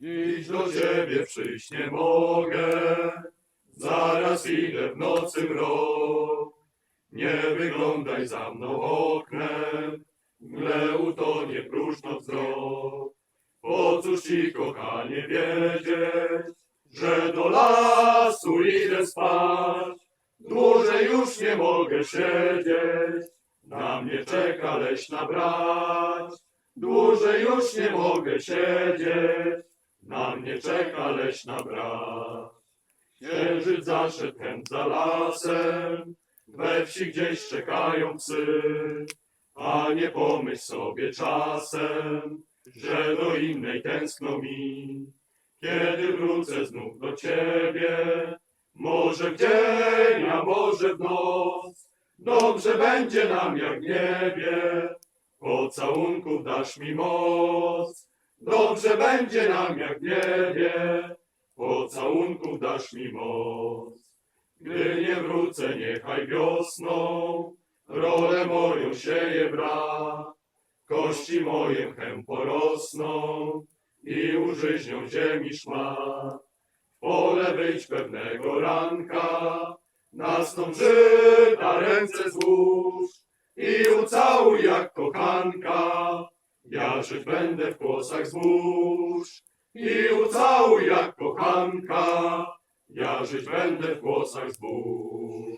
Dziś do ciebie przyjść nie mogę, zaraz idę w nocy mrok. Nie wyglądaj za mną oknem, mgle utonie próżno wzrok. Po cóż ci, kochanie, wiedzieć, że do lasu idę spać? Dłużej już nie mogę siedzieć, na mnie czeka leśna brać. Dłużej już nie mogę siedzieć, na mnie czeka leśna brać. Księżyc zaszedł chęt za lasem, we wsi gdzieś czekają psy. A nie pomyśl sobie czasem, że do innej tęskno mi. Kiedy wrócę znów do ciebie, może w dzień, a może w noc, dobrze będzie nam jak w niebie. Pocałunków dasz mi moc, dobrze będzie nam jak w niebie. Pocałunków dasz mi moc. Gdy nie wrócę, niechaj wiosną, rolę moją sieje brak. Kości moje mchem porosną i użyźnią ziemi szmat. W pole wyjdź pewnego ranka, nastąp żyta ręce złóż i ucałuj jak kochanka. Ja żyć będę w kłosach zbóż i ucałuj jak kochanka. Ja żyć będę w kłosach zbóż.